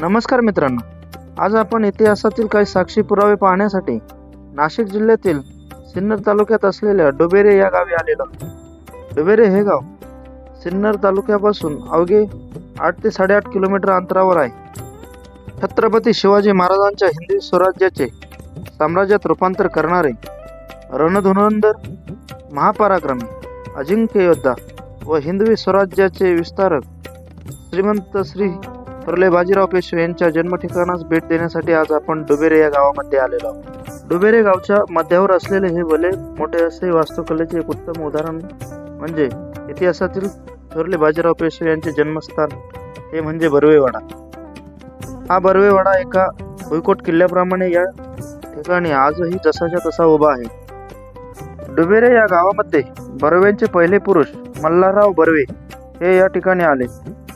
नमस्कार मित्रांनो. आज आपण इतिहासातील काही साक्षी पुरावे पाहण्यासाठी नाशिक जिल्ह्यातील सिन्नर तालुक्यात असलेल्या डोबेरे या गावी आलेलो डुबेरे डोबेरे हे गाव सिन्नर तालुक्यापासून अवघे आठ ते साडेआठ किलोमीटर अंतरावर आहे. छत्रपती शिवाजी महाराजांच्या हिंदवी स्वराज्याचे साम्राज्यात रूपांतर करणारे रणधुनंदर महापराक्रमी अजिंक्य योद्धा व हिंदवी स्वराज्याचे विस्तारक श्रीमंत श्री प्रलय बाजीराव पेशवे यांच्या जन्म ठिकाणास भेट देण्यासाठी आज आपण डुबेरे या गावामध्ये आलेलो आहोत. डुबेरे गावच्या मध्यावर असलेले हे भले मोठे असे वास्तुकलेचे एक उत्तम उदाहरण म्हणजे इतिहासातील थोरले बाजीराव पेशवे यांचे जन्मस्थान हे म्हणजे बर्वेवाडा. हा बर्वेवाडा एका भुईकोट किल्ल्याप्रमाणे या ठिकाणी आजही जसाच्या तसा उभा आहे. डुबेरे या गावामध्ये बर्वेंचे पहिले पुरुष मल्हारराव बर्वे हे या ठिकाणी आले.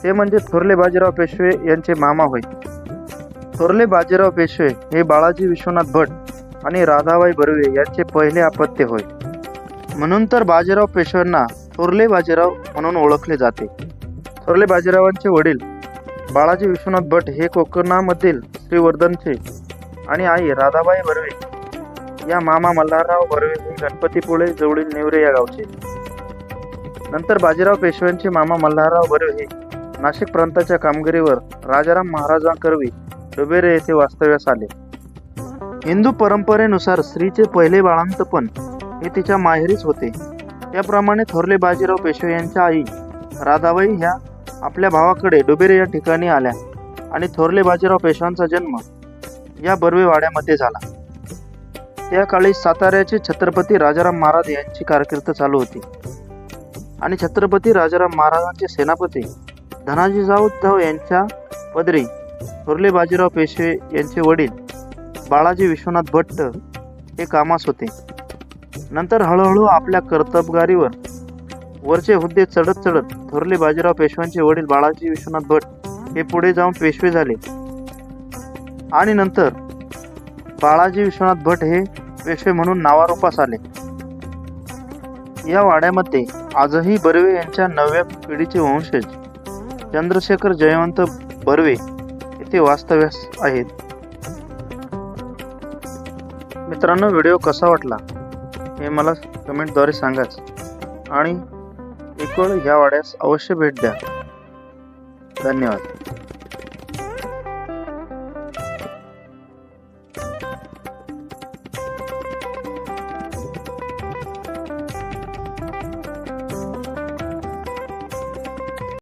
ते म्हणजे थोरले बाजीराव पेशवे यांचे मामा होय. थोरले बाजीराव पेशवे हे बाळाजी विश्वनाथ भट आणि राधाबाई बर्वे यांचे पहिले अपत्य होय. म्हणून तर बाजीराव पेशव्यांना थोरले बाजीराव म्हणून ओळखले जाते. थोरले बाजीरावांचे वडील बाळाजी विश्वनाथ भट हे कोकणामधील श्रीवर्धनचे आणि आई राधाबाई बर्वे या मामा मल्हारराव बर्वे हे गणपतीपुळे जवळील नेवरे या गावचे. नंतर बाजीराव पेशव्यांचे मामा मल्हारराव बर्वे हे नाशिक प्रांताच्या कामगिरीवर राजाराम महाराजांकरवी डुबेरे येथे वास्तव्यास आले. हिंदू परंपरेनुसार स्त्रीचे पहिले बाळांतपण हे तिच्या माहेरीच होते. त्याप्रमाणे थोरले बाजीराव पेशवे यांच्या आई राधाबाई ह्या आपल्या भावाकडे डुबेरे या ठिकाणी आल्या आणि थोरले बाजीराव पेशव्यांचा जन्म या बर्वेवाड्यामध्ये झाला. त्या काळी साताऱ्याचे छत्रपती राजाराम महाराज यांची कारकीर्द चालू होती. आणि छत्रपती राजाराम महाराजांचे सेनापती धनाजी जाधव यांच्या पदरी थोरले बाजीराव पेशवे यांचे वडील बाळाजी विश्वनाथ भट्ट हे कामास होते. नंतर हळूहळू आपल्या कर्तबगारीवर वरचे हुद्दे चढत चढत थोरले बाजीराव पेशव्यांचे वडील बाळाजी विश्वनाथ भट हे पुढे जाऊन पेशवे झाले. आणि नंतर बाळाजी विश्वनाथ भट हे पेशवे म्हणून नावारूपास आले. या वाड्यामध्ये आजही बर्वे यांच्या नव्या पिढीचे वंशज चंद्रशेखर जयवंत बर्वे येथे वास्तव्यास आहेत. मित्रांनो व्हिडिओ कसा वाटला हे मला कमेंटद्वारे सांगाच. आणि एकूण ह्या वाड्यास अवश्य भेट द्या. धन्यवाद.